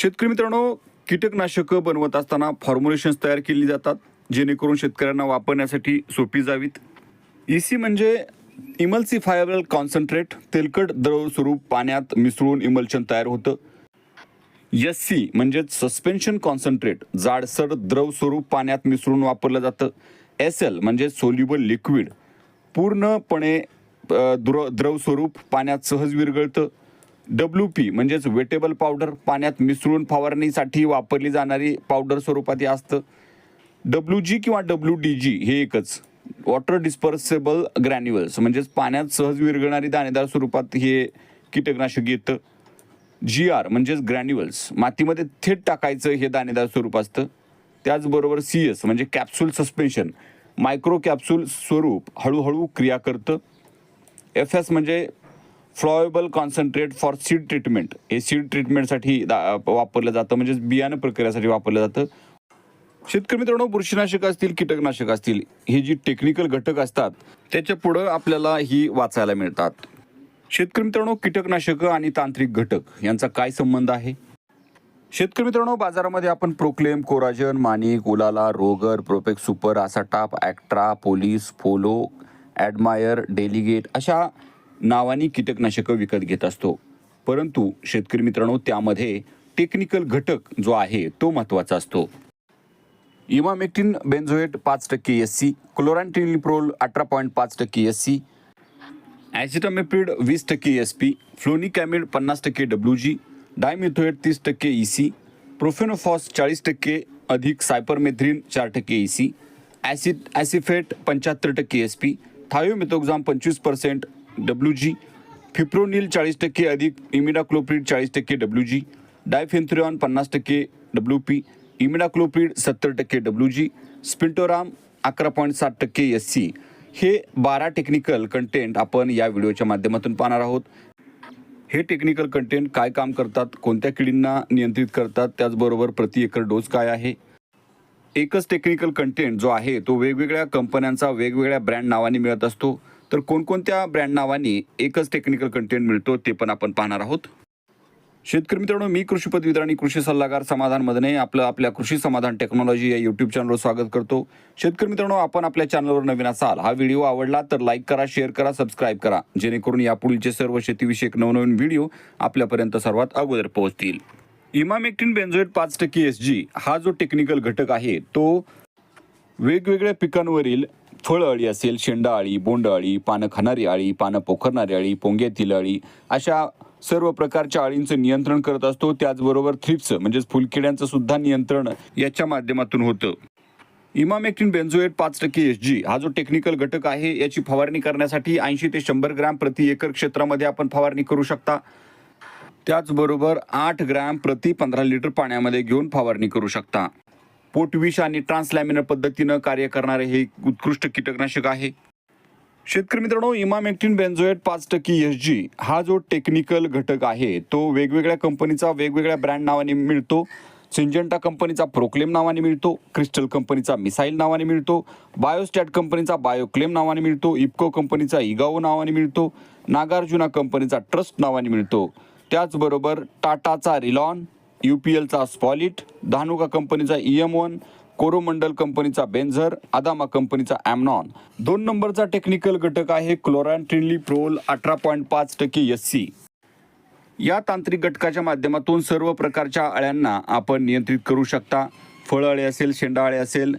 शेतकरी मित्रांनो कीटकनाशकं बनवत असताना फॉर्म्युलेशन्स तयार केली जातात जेणेकरून शेतकऱ्यांना वापरण्यासाठी सोपी जावीत. इसी म्हणजे इमल्सिफायबल कॉन्सन्ट्रेट तेलकट द्रव स्वरूप पाण्यात मिसळून इमल्शन तयार होतं. एस सी म्हणजेच सस्पेन्शन कॉन्सन्ट्रेट जाडसर द्रव स्वरूप पाण्यात मिसळून वापरलं जातं. एस एल म्हणजे सोल्युबल लिक्विड पूर्णपणे द्र द्रव स्वरूप पाण्यात सहज विरघळतं. डब्ल्यू पी म्हणजेच वेटेबल पावडर पाण्यात मिसळून फवारणीसाठी वापरली जाणारी पावडर स्वरूपात हे असतं. डब्ल्यू जी किंवा डब्ल्यू डी जी हे एकच. वॉटर डिस्पर्सेबल ग्रॅन्युअल्स म्हणजेच पाण्यात सहज विरघळणारी दाणेदार स्वरूपात हे कीटकनाशक येतं. जी आर म्हणजेच ग्रॅन्युअल्स मातीमध्ये थेट टाकायचं हे दाणेदार स्वरूप असतं. त्याचबरोबर सी एस म्हणजे कॅप्सूल सस्पेन्शन मायक्रो कॅप्सूल स्वरूप हळूहळू क्रिया करतं. एफ एस म्हणजे flowable concentrate for seed treatment. हे सीड ट्रीटमेंटसाठी दा- वापरलं जातं म्हणजेच बियाणं प्रक्रियासाठी वापरलं जातं. शेतकरी मित्रांनो बुरशीनाशक असतील कीटकनाशक असतील हे जी टेक्निकल घटक असतात त्याच्या पुढं आपल्याला ही वाचायला मिळतात. शेतकरी मित्रांनो कीटकनाशकं आणि तांत्रिक घटक यांचा काय संबंध आहे? शेतकरी मित्रांनो बाजारामध्ये आपण Proclaim Coragen Manik Ulala Rogor Propex Super Asataf Actara Police follow Admire Delegate अशा नावानी कीटकनाशकं विकत घेत असतो. परंतु शेतकरी मित्रांनो त्यामध्ये टेक्निकल घटक जो आहे तो महत्त्वाचा असतो. इमामेक्टिन बेन्झोएट पाच टक्के एस सी क्लोरॅन्टिनिप्रोल अठरा पॉईंट पाच टक्के एस सी ॲसिटामेप्रिड वीस टक्के एस पी फ्लोनिकॅमिड पन्नास टक्के डब्ल्यू जी डायमिथोएट तीस टक्के ई सी प्रोफेनोफॉस चाळीस टक्के अधिक सायपरमेथ्रिन चार टक्के ई सी ॲसिड ॲसिफेट पंच्याहत्तर टक्के एस पी थायोमेथोक्झाम पंचवीस पर्सेंट डब्ल्यू जी. फिप्रोनिल चाळीस टक्के अधिक इमिडाक्लोप्रिड चाळीस टक्के डब्ल्यू जी. डायफेन्थ्रिऑन पन्नास टक्के डब्ल्यू पी. इमिडाक्लोप्रिड सत्तर टक्के डब्ल्यू जी. स्पिंटोराम अकरा पॉईंट सात टक्के एस सी हे बारा टेक्निकल कंटेंट आपण या व्हिडिओच्या माध्यमातून पाहणार आहोत. हे टेक्निकल कंटेंट काय काम करतात कोणत्या किडींना नियंत्रित करतात त्याचबरोबर प्रति एकर डोस काय आहे? एकच टेक्निकल कंटेंट जो आहे तो वेगवेगळ्या कंपन्यांचा वेगवेगळ्या ब्रँड नावाने मिळत असतो. तर कोणकोणत्या ब्रँड नावाने एकच टेक्निकल कंटेंट मिळतो ते पण आपण पाहणार आहोत. शेतकरी मित्रांनो मी कृषी पदवीधर आणि कृषी सल्लागार समाधान मदने आपलं आपल्या कृषी समाधान टेक्नॉलॉजी या यूट्यूब चॅनलवर स्वागत करतो. शेतकरी मित्रांनो आपण आपल्या चॅनलवर नवीन असाल हा व्हिडिओ आवडला तर लाईक करा शेअर करा सबस्क्राईब करा. जेणेकरून यापुढीलचे सर्व शेतीविषयक नवनवीन व्हिडिओ आपल्यापर्यंत सर्वात अगोदर पोहोचतील. इमामेक्टिन बेन्झोएट पाच टक्के एस जी हा जो टेक्निकल घटक आहे तो वेगवेगळ्या पिकांवरील फळ अळी असेल शेंडा अळी बोंड अळी पानं खाणारी अळी पानं पोखरणारी अळी पोंग्यातील अळी अशा सर्व प्रकारच्या अळींचं नियंत्रण करत असतो. त्याचबरोबर थ्रिप्स म्हणजेच फुलकिड्यांचं सुद्धा नियंत्रण याच्या माध्यमातून होतं. इमामेक्टिन बेन्झोएट पाच टक्के एस जी हा जो टेक्निकल घटक आहे याची फवारणी करण्यासाठी ऐंशी ते शंभर ग्रॅम प्रति एकर क्षेत्रामध्ये आपण फवारणी करू शकता. त्याचबरोबर आठ ग्रॅम प्रति पंधरा लिटर पाण्यामध्ये घेऊन फवारणी करू शकता. पोटविष आणि ट्रान्सलॅमिनर पद्धतीनं कार्य करणारे हे उत्कृष्ट कीटकनाशक आहे. शेतकरी मित्रांनो इमामेक्टिन बेन्झोएट पाच टक्के एस जी हा जो टेक्निकल घटक आहे तो वेगवेगळ्या कंपनीचा वेगवेगळ्या ब्रँड नावाने मिळतो. सिंजंटा कंपनीचा प्रोक्लेम नावाने मिळतो. क्रिस्टल कंपनीचा मिसाईल नावाने मिळतो. बायोस्टॅट कंपनीचा बायोक्लेम नावाने मिळतो. इप्को कंपनीचा इगाओ नावाने मिळतो. नागार्जुना कंपनीचा ट्रस्ट नावाने मिळतो. त्याचबरोबर टाटाचा रिलॉन यू पी एलचा स्पॉलिट धानुका कंपनीचा ई एम वन कोरोमंडल कंपनीचा बेंझर अदामा कंपनीचा ॲमनॉन. दोन नंबरचा टेक्निकल घटक आहे क्लोरॅन्ट्रिनली प्रोल अठरा पॉईंट पाच टक्के एस सी या तांत्रिक घटकाच्या माध्यमातून सर्व प्रकारच्या अळ्यांना आपण नियंत्रित करू शकता. फळअळे असेल शेंडाळे असेल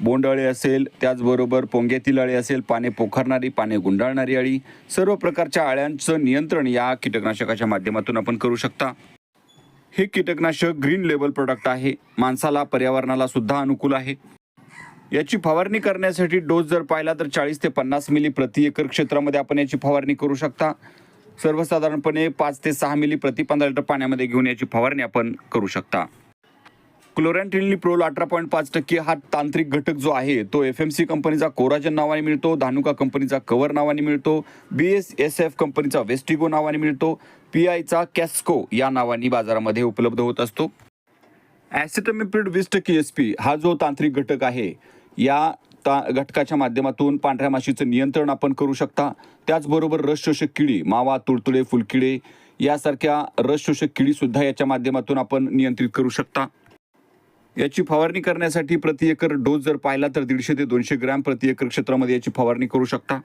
बोंडअळे असेल त्याचबरोबर पोंग्यातील अळी असेल पाने पोखरणारी पाने गुंडाळणारी अळी. सर्व प्रकारच्या अळ्यांचं नियंत्रण या कीटकनाशकाच्या माध्यमातून आपण करू शकता. हे कीटकनाशक ग्रीन लेबल प्रोडक्ट आहे. माणसाला पर्यावरणाला सुद्धा अनुकूल आहे. याची फवारणी करण्यासाठी डोस जर पाहिला तर चाळीस ते पन्नास मिली प्रति एकर क्षेत्रामध्ये आपण याची फवारणी करू शकता. सर्वसाधारणपणे पाच ते सहा मिली प्रति पंधरा लिटर पाण्यामध्ये घेऊन याची फवारणी आपण करू शकता. क्लोरॅन्टिनली प्रोल अठरा पॉईंट पाच टक्के हा तांत्रिक घटक जो आहे तो एफ एम सी कंपनीचा कोराजन नावाने मिळतो धानुका कंपनीचा कवर नावाने मिळतो बी एस एस एफ कंपनीचा वेस्टिगो नावाने मिळतो पी आयचा कॅस्को या नावाने बाजारामध्ये उपलब्ध होत असतो. ॲसिटमिप्रिड वीस टक्के एस पी हा जो तांत्रिक घटक आहे या ता घटकाच्या माध्यमातून पांढऱ्या माशीचं नियंत्रण आपण करू शकता. त्याचबरोबर रस शोषक किडी मावा तुडतुडे फुलकिडे यासारख्या रस शोषक किडीसुद्धा याच्या माध्यमातून आपण नियंत्रित करू शकता. याची फवारणी करण्यासाठी प्रति एकर डोस जर पाहिला तर दीडशे ते दोनशे ग्रॅम प्रति एकर क्षेत्रामध्ये याची फवारणी करू शकता.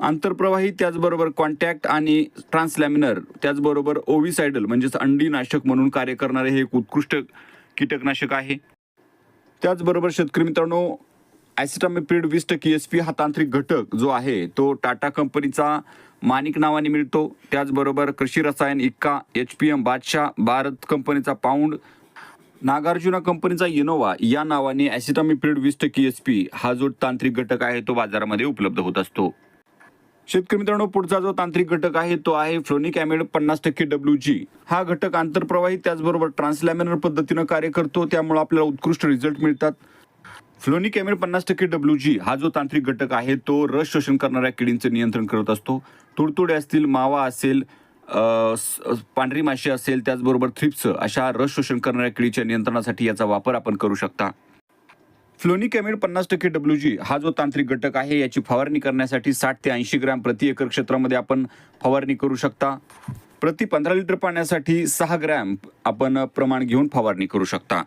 आंतरप्रवाही त्याचबरोबर कॉन्टॅक्ट आणि ट्रान्सलॅमिनर त्याचबरोबर ओव्हिसायडल म्हणजेच अंडीनाशक म्हणून कार्य करणारे हे एक उत्कृष्ट कीटकनाशक आहे. त्याचबरोबर शेतकरी मित्रांनो ॲसिटामिप्रिड वीस टक्के एस पी हा तांत्रिक घटक जो आहे तो टाटा कंपनीचा मानिक नावाने मिळतो. त्याचबरोबर कृषी रसायन इक्का एच पी एम बादशाह भारत कंपनीचा पाऊंड नागार्जुना कंपनीचा इनोवा या नावाने ॲसिटामिप्रिड वीस टक्के एस पी हा जो तांत्रिक घटक आहे तो बाजारामध्ये उपलब्ध होत असतो. शेतकरी मित्रांनो पुढचा जो तांत्रिक घटक आहे तो आहे फ्लोनिक ॲमिड पन्नास टक्के डब्ल्यू जी हा घटक आंतरप्रवाही त्याचबरोबर ट्रान्सलॅमिनर पद्धतीनं कार्य करतो त्यामुळे आपल्याला उत्कृष्ट रिझल्ट मिळतात. फ्लोनिक ॲमिड पन्नास टक्के डब्ल्यू जी हा जो तांत्रिक घटक आहे तो रस शोषण करणाऱ्या किडींचं नियंत्रण करत असतो. तुडतुडे असतील मावा असेल स- पांढरी माशी असेल त्याचबरोबर थ्रिप्स अशा रस शोषण करणाऱ्या किडीच्या नियंत्रणासाठी याचा वापर आपण करू शकता. फ्लोनिकॅमिड पन्नास टक्के डब्ल्यू जी हा जो तांत्रिक घटक आहे याची फवारणी करण्यासाठी साठ ते ऐंशी ग्रॅम प्रति एकर क्षेत्रामध्ये आपण फवारणी करू शकता. प्रति पंधरा लिटर पाण्यासाठी सहा ग्रॅम आपण प्रमाण घेऊन फवारणी करू शकता.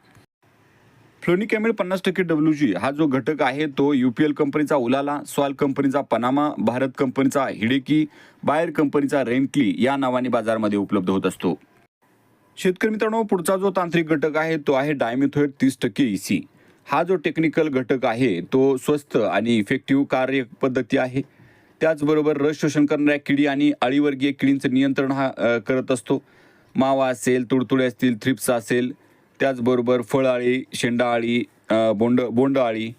फ्लोनिकॅमिड पन्नास टक्के डब्ल्यू जी हा जो घटक आहे तो यू पी एल कंपनीचा उलाला सॉल कंपनीचा पनामा भारत कंपनीचा हिडेकी बायर कंपनीचा रेनक्ली या नावाने बाजारामध्ये उपलब्ध होत असतो. शेतकरी मित्रांनो पुढचा जो तांत्रिक घटक आहे तो आहे डायमिथोएट तीस टक्के ई सी. हा जो टेक्निकल घटक आहे तो स्वस्त आणि इफेक्टिव्ह कार्य पद्धती आहे. त्याचबरोबर रस शोषण करणाऱ्या किडी आणि अळीवर्गीय किडींचं नियंत्रण हा करत असतो. मावा असेल तुडतुडे असतील थ्रिप्स असेल त्याचबरोबर फळआळी शेंडाआळी बोंड बोंडआळी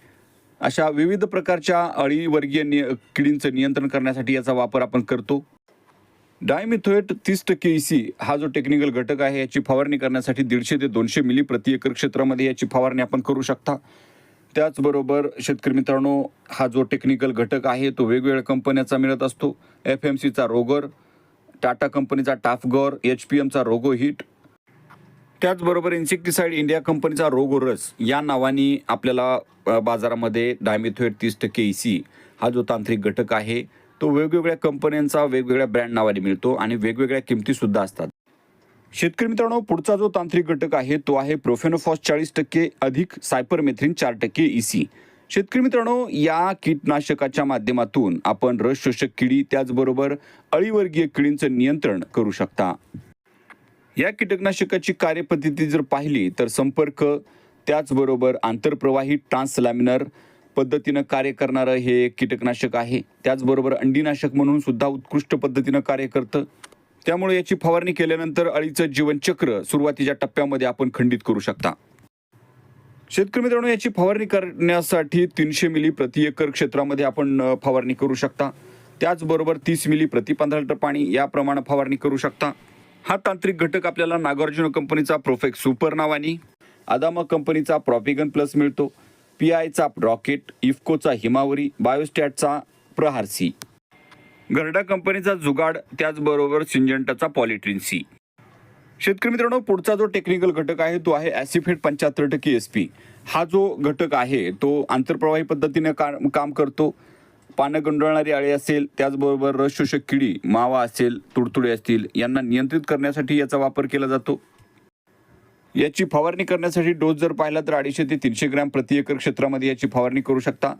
अशा विविध प्रकारच्या अळीवर्गीय निय किडींचं नियंत्रण करण्यासाठी याचा वापर आपण करतो. डायमिथोएट तीस टक्के सी हा जो टेक्निकल घटक आहे याची फवारणी करण्यासाठी दीडशे ते दोनशे मिली प्रति एकर क्षेत्रामध्ये याची फवारणी आपण करू शकता. त्याचबरोबर शेतकरी मित्रांनो हा जो टेक्निकल घटक आहे तो वेगवेगळ्या कंपन्याचा मिळत असतो. एफ एम सीचा रोगर टाटा कंपनीचा टाफगॉर एच पी एमचा रोगो हिट. त्याचबरोबर इन्सेक्टिसाईड इंडिया कंपनीचा रोगोरस या नावाने आपल्याला बाजारामध्ये डायमिथोएट तीस टक्के सी हा जो तांत्रिक घटक आहे तो वेगवेगळ्या कंपन्यांचा वेगवेगळ्या ब्रँड नावाने मिळतो आणि वेगवेगळ्या किमतीसुद्धा असतात. शेतकरी मित्रांनो पुढचा जो तांत्रिक घटक आहे तो आहे प्रोफेनोफॉस चाळीस टक्के अधिक सायपरमेथ्रिन चार टक्के इसी शेतकरी मित्रांनो या कीटनाशकाच्या माध्यमातून आपण रस शोषक किडी त्याचबरोबर अळीवर्गीय किडींचं नियंत्रण करू शकता. या कीटकनाशकाची कार्यपद्धती जर पाहिली तर संपर्क त्याचबरोबर आंतरप्रवाही ट्रान्सलॅमिनर पद्धतीनं कार्य करणारं हे एक कीटकनाशक आहे. त्याचबरोबर अंडीनाशक म्हणून सुद्धा उत्कृष्ट पद्धतीनं कार्य करतं. त्यामुळे याची फवारणी केल्यानंतर अळीचं जीवनचक्र सुरुवातीच्या टप्प्यामध्ये आपण खंडित करू शकता. शेतकरी मित्रांनो याची फवारणी करण्यासाठी तीनशे मिली प्रति एकर क्षेत्रामध्ये आपण फवारणी करू शकता. त्याचबरोबर तीस मिली प्रति पंधरा लिटर पाणी याप्रमाणे फवारणी करू शकता. हा तांत्रिक घटक आपल्याला नागार्जुन कंपनीचा प्रोफेक्स सुपर नावानी अदामा कंपनीचा प्रॉपिगन प्लस मिळतो. पी आयचा रॉकेट इफ्कोचा हिमावरी बायोस्टॅटचा प्रहारसी. घरडा कंपनीचा जुगाड त्याचबरोबर सिंजंटाचा पॉलिट्रिन सी शेतकरी मित्रांनो पुढचा जो टेक्निकल घटक आहे तो आहे ॲसिफेट पंच्याहत्तर टक्के एस पी हा जो घटक आहे तो आंतरप्रवाही पद्धतीने का काम करतो. पानं गंडळणारी आळी असेल त्याचबरोबर रस शोषक किडी मावा असेल तुडतुडे असतील यांना नियंत्रित करण्यासाठी याचा वापर केला जातो. याची फवारणी करण्यासाठी डोस जर पाहिला तर अडीचशे ते तीनशे ग्रॅम प्रति एकर क्षेत्रामध्ये याची फवारणी करू शकता.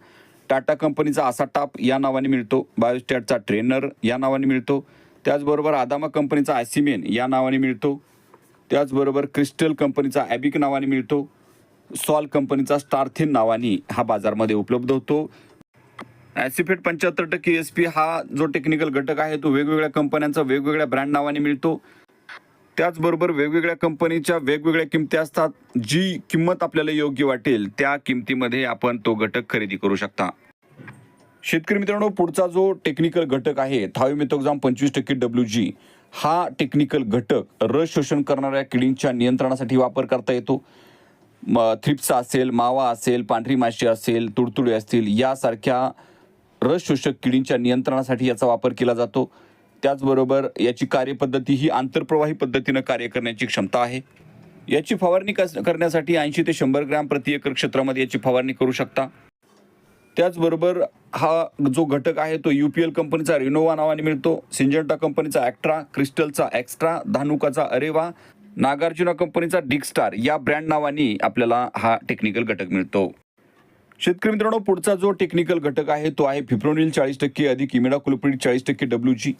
टाटा कंपनीचा आसा टाप या नावाने मिळतो. बायोस्टॅटचा ट्रेनर या नावाने मिळतो. त्याचबरोबर आदामा कंपनीचा ॲसिमेन या नावाने मिळतो. त्याचबरोबर क्रिस्टल कंपनीचा ॲबिक नावाने मिळतो. सॉल कंपनीचा स्टारथिन नावाने हा बाजारमध्ये उपलब्ध होतो. ॲसिफेट पंच्याहत्तर टक्के एस पी हा जो टेक्निकल घटक आहे तो वेगवेगळ्या कंपन्यांचा वेगवेगळ्या ब्रँड नावाने मिळतो. त्याचबरोबर वेगवेगळ्या कंपनीच्या वेगवेगळ्या किमती असतात. जी किंमत आपल्याला योग्य वाटेल त्या किमतीमध्ये आपण तो घटक खरेदी करू शकता. शेतकरी मित्रांनो पुढचा जो टेक्निकल घटक आहे थायोमिथोक्झाम पंचवीस टक्के डब्ल्यू जी हा टेक्निकल घटक रस शोषण करणाऱ्या किडींच्या नियंत्रणासाठी वापर करता येतो. म थ्रिप्स असेल मावा असेल पांढरी माशी असेल तुडतुडे असतील यासारख्या रस शोषक किडींच्या नियंत्रणासाठी याचा वापर केला जातो. त्याचबरोबर याची कार्यपद्धती ही आंतरप्रवाही पद्धतीनं कार्य करण्याची क्षमता आहे. याची फवारणी कस- करण्यासाठी ऐंशी ते शंभर ग्रॅम प्रति एकर क्षेत्रामध्ये याची फवारणी करू शकता. त्याचबरोबर हा जो घटक आहे तो यू पी एल कंपनीचा रिनोवा नावाने मिळतो. सिंजंटा कंपनीचा ॲक्ट्रा क्रिस्टलचा एक्स्ट्रा धानुकाचा अरेवा नागार्जुना कंपनीचा डिकस्टार या ब्रँड नावाने आपल्याला हा टेक्निकल घटक मिळतो. शेतकरी मित्रांनो पुढचा जो टेक्निकल घटक आहे तो आहे फिप्रोनिल चाळीस टक्के अधिक इमिडा कुलोपिड चाळीस टक्के डब्ल्यू जी.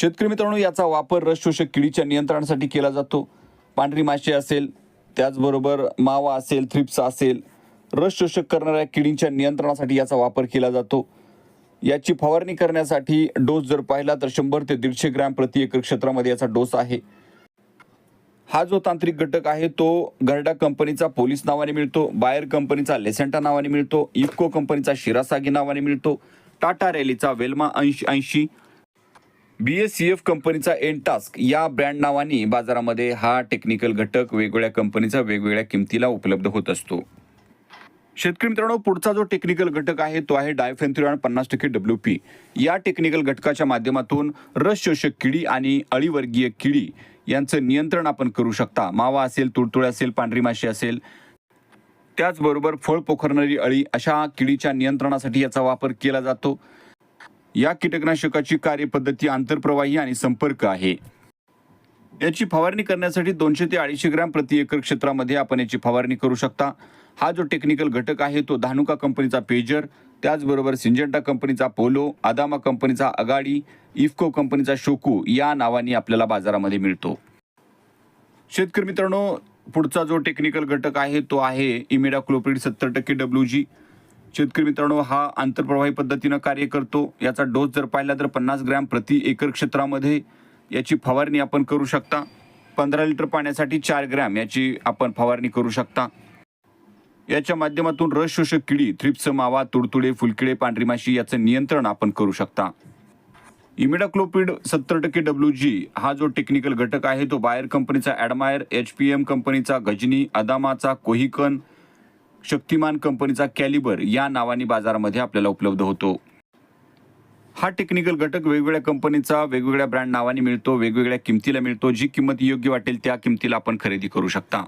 शेतकरी मित्रांनो याचा वापर रस शोषक किडीच्या नियंत्रणासाठी केला जातो. पांढरी माशी असेल त्याचबरोबर मावा असेल थ्रिप्स असेल रस शोषक करणाऱ्या किडींच्या नियंत्रणासाठी याचा वापर केला जातो. याची फवारणी करण्यासाठी डोस जर पाहिला तर शंभर ते दीडशे ग्रॅम प्रति एकर क्षेत्रामध्ये याचा डोस आहे. हा जो तांत्रिक घटक आहे तो गरडा कंपनीचा पोलीस नावाने मिळतो बायर कंपनीचा लेसेंटा नावाने मिळतो इफको कंपनीचा शिरासागी नावाने मिळतो टाटा रॅलीचा वेल्मा ऐंशी ऐंशी बी एस सी एफ कंपनीचा एनटास्क या ब्रँड नावाने बाजारामध्ये हा टेक्निकल घटक वेगवेगळ्या कंपनीचा वेगवेगळ्या किमतीला उपलब्ध होत असतो. शेतकरी मित्रांनो पुढचा जो टेक्निकल घटक आहे तो आहे डायफेन्थ्युरॉन पन्नास टक्के डब्ल्यू पी या टेक्निकल घटकाच्या माध्यमातून रस शोषक किडी आणि अळीवर्गीय किडी यांचं नियंत्रण आपण करू शकता. मावा असेल तुडतुळे असेल पांढरी माशी असेल त्याचबरोबर फळ पोखरणारी अळी अशा किडीच्या नियंत्रणासाठी याचा वापर केला जातो. या कीटकनाशकाची कार्यपद्धती आंतरप्रवाही आणि संपर्क आहे. याची फवारणी करण्यासाठी दोनशे ते अडीचशे ग्रॅम प्रति एकर क्षेत्रामध्ये आपण याची फवारणी करू शकता. हा जो टेक्निकल घटक आहे तो धानुका कंपनीचा पेजर त्याचबरोबर सिंजेंटा कंपनीचा पोलो अदामा कंपनीचा अगाडी इफको कंपनीचा शोकू या नावाने आपल्याला बाजारामध्ये मिळतो. शेतकरी मित्रांनो पुढचा जो टेक्निकल घटक आहे तो आहे इमिडा क्लोप्रिड सत्तर टक्के डब्ल्यू जी. शेतकरी मित्रांनो हा आंतरप्रवाही पद्धतीनं कार्य करतो. याचा डोस जर पाहिला तर पन्नास ग्रॅम प्रति एकर क्षेत्रामध्ये याची फवारणी आपण करू शकता. पंधरा लिटर पाण्यासाठी चार ग्रॅम याची आपण फवारणी करू शकता. याच्या माध्यमातून रस शोषक किडी थ्रिप्स मावा तुडतुडे फुलकिडे पांढरी माशी याचं नियंत्रण आपण करू शकता. इमिडाक्लोपिड सत्तर टक्के डब्ल्यू जी हा जो टेक्निकल घटक आहे तो बायर कंपनीचा ॲडमायर एच पी एम कंपनीचा गजनी अदामाचा कोहिकन शक्तिमान कंपनीचा कॅलिबर या नावाने बाजारामध्ये आपल्याला उपलब्ध होतो. हा टेक्निकल घटक वेगवेगळ्या कंपनीचा वेगवेगळ्या ब्रँड नावाने मिळतो वेगवेगळ्या किमतीला मिळतो. जी किंमत योग्य वाटेल त्या किमतीला आपण खरेदी करू शकता.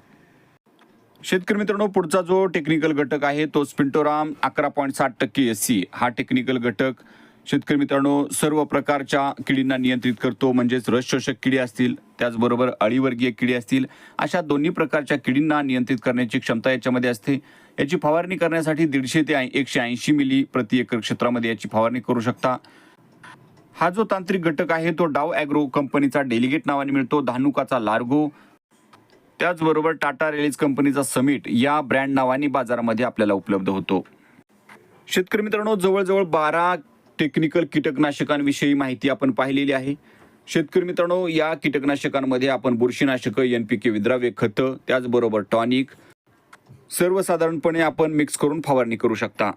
शेतकरी मित्रांनो पुढचा जो टेक्निकल घटक आहे तो स्पिंटोराम अकरा पॉईंट साठ टक्के एस सी हा टेक्निकल घटक शेतकरी मित्रांनो सर्व प्रकारच्या किडींना नियंत्रित करतो. म्हणजेच रस शोषक किडी असतील त्याचबरोबर अळीवर्गीय किडी असतील अशा दोन्ही प्रकारच्या किडींना नियंत्रित करण्याची क्षमता याच्यामध्ये असते. याची फवारणी करण्यासाठी दीडशे ते एकशे ऐंशी मिली प्रति एकर क्षेत्रामध्ये याची फवारणी करू शकता. हा जो तांत्रिक घटक आहे तो डाव ॲग्रो कंपनीचा डेलिगेट नावाने मिळतो धानुकाचा लार्गो. त्याचबरोबर टाटा रेलीज कंपनीचा समिट या ब्रँड नावाने बाजारामध्ये आपल्याला उपलब्ध होतो. शेतकरी मित्रांनो जवळजवळ बारा टेक्निकल कीटकनाशकांविषयी माहिती आपण पाहिलेली आहे. शेतकरी मित्रांनो या कीटकनाशकांमध्ये आपण बुरशीनाशकं एन पी के विद्राव्य खतं त्याचबरोबर टॉनिक सर्वसाधारणपणे आपण मिक्स करून फवारणी करू शकता.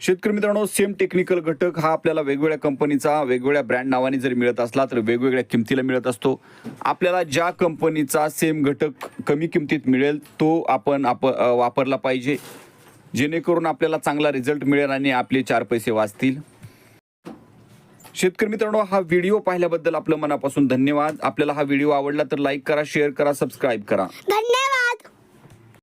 शेतकरी मित्रांनो सेम टेक्निकल घटक हा आपल्याला वेगवेगळ्या कंपनीचा वेगवेगळ्या ब्रँड नावाने जर मिळत असला तर वेगवेगळ्या किमतीला मिळत असतो. आपल्याला ज्या कंपनीचा सेम घटक कमी किमतीत मिळेल तो आपण आप वापरला पाहिजे. जेणेकरून आपल्याला चांगला रिझल्ट मिळेल आणि आपले चार पैसे वाचतील. शेतकरी मित्रांनो हा व्हिडिओ पाहिल्याबद्दल आपलं मनापासून धन्यवाद. आपल्याला हा व्हिडिओ आवडला तर लाईक करा शेअर करा सबस्क्राईब करा. धन्यवाद.